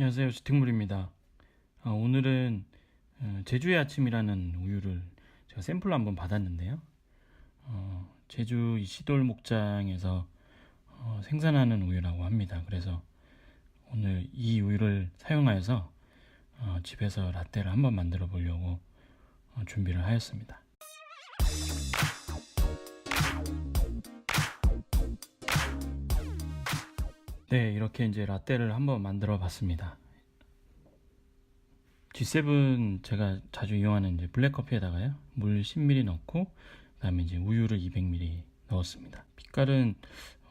안녕하세요. 주택물입니다. 어, 오늘은 어, 제주의 아침이라는 우유를 제가 샘플로 한번 받았는데요. 어, 제주 이 시돌 목장에서 어, 생산하는 우유라고 합니다. 그래서 오늘 이 우유를 사용하여서 어, 집에서 라떼를 한번 만들어 보려고 어, 준비를 하였습니다. 네, 이렇게 이제 라떼를 한번 만들어 봤습니다. G7 제가 자주 이용하는 이제 블랙커피에다가요. 물 10ml 넣고 그다음에 이제 우유를 200ml 넣었습니다. 빛깔은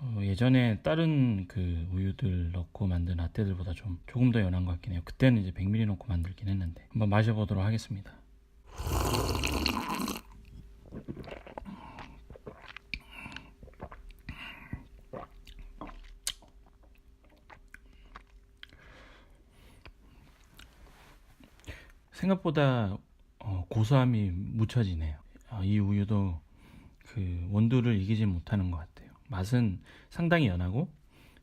어, 예전에 다른 그 우유들 넣고 만든 라떼들보다 좀 조금 더 연한 것 같긴 해요. 그때는 이제 100ml 넣고 만들긴 했는데 한번 마셔보도록 하겠습니다. 생각보다 어, 고소함이 묻혀지네요. 어, 이 우유도 그 원두를 이기지 못하는 것 같아요. 맛은 상당히 연하고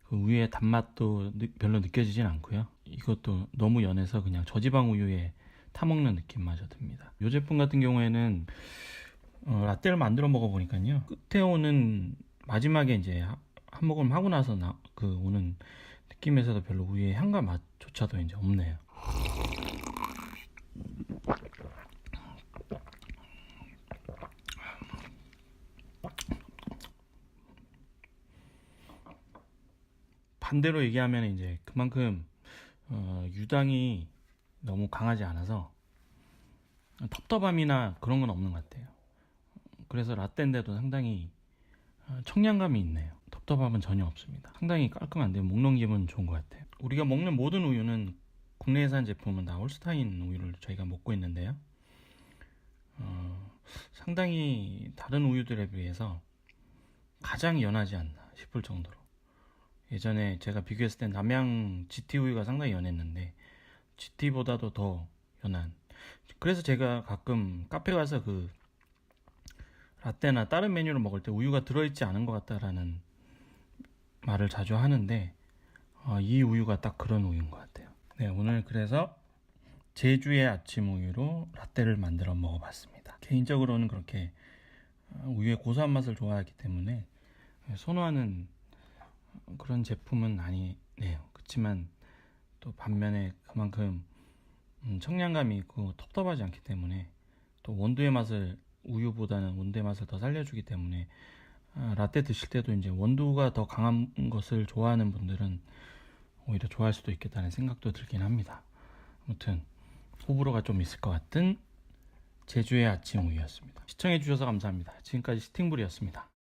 그 우유의 단맛도 느- 별로 느껴지진 않고요. 이것도 너무 연해서 그냥 저지방 우유에 타먹는 느낌마저 듭니다. 이 제품 같은 경우에는 어, 라떼를 만들어 먹어보니까요. 끝에 오는 마지막에 이제 하- 한 모금 하고 나서 나, 그 오는 느낌에서도 별로 우유의 향과 맛조차도 이제 없네요. 반대로 얘기하면 이제 그만큼 어, 유당이 너무 강하지 않아서 텁텁함이나 그런 건 없는 것 같아요. 그래서 라떼인데도 상당히 어, 청량감이 있네요. 텁텁함은 전혀 없습니다. 상당히 깔끔한데 먹는 기분 좋은 것 같아요. 우리가 먹는 모든 우유는 국내산 제품은 다 홀스타인 우유를 저희가 먹고 있는데요. 어, 상당히 다른 우유들에 비해서 가장 연하지 않나 싶을 정도로 예전에 제가 비교했을 때 남양 GT 우유가 상당히 연했는데 GT보다도 더 연한. 그래서 제가 가끔 카페 가서 그 라떼나 다른 메뉴를 먹을 때 우유가 들어있지 않은 것 같다라는 말을 자주 하는데 어, 이 우유가 딱 그런 우유인 것 같아요. 네 오늘 그래서 제주의 아침 우유로 라떼를 만들어 먹어봤습니다. 개인적으로는 그렇게 어, 우유의 고소한 맛을 좋아하기 때문에 선호하는 그런 제품은 아니네요. 그렇지만 또 반면에 그만큼 음, 청량감이 있고 텁텁하지 않기 때문에 또 원두의 맛을 우유보다는 원두의 맛을 더 살려주기 때문에 아, 라떼 드실 때도 이제 원두가 더 강한 것을 좋아하는 분들은 오히려 좋아할 수도 있겠다는 생각도 들긴 합니다. 아무튼 호불호가 좀 있을 것 같은 제주의 아침 우유였습니다. 시청해 주셔서 감사합니다. 지금까지 스팅불이었습니다.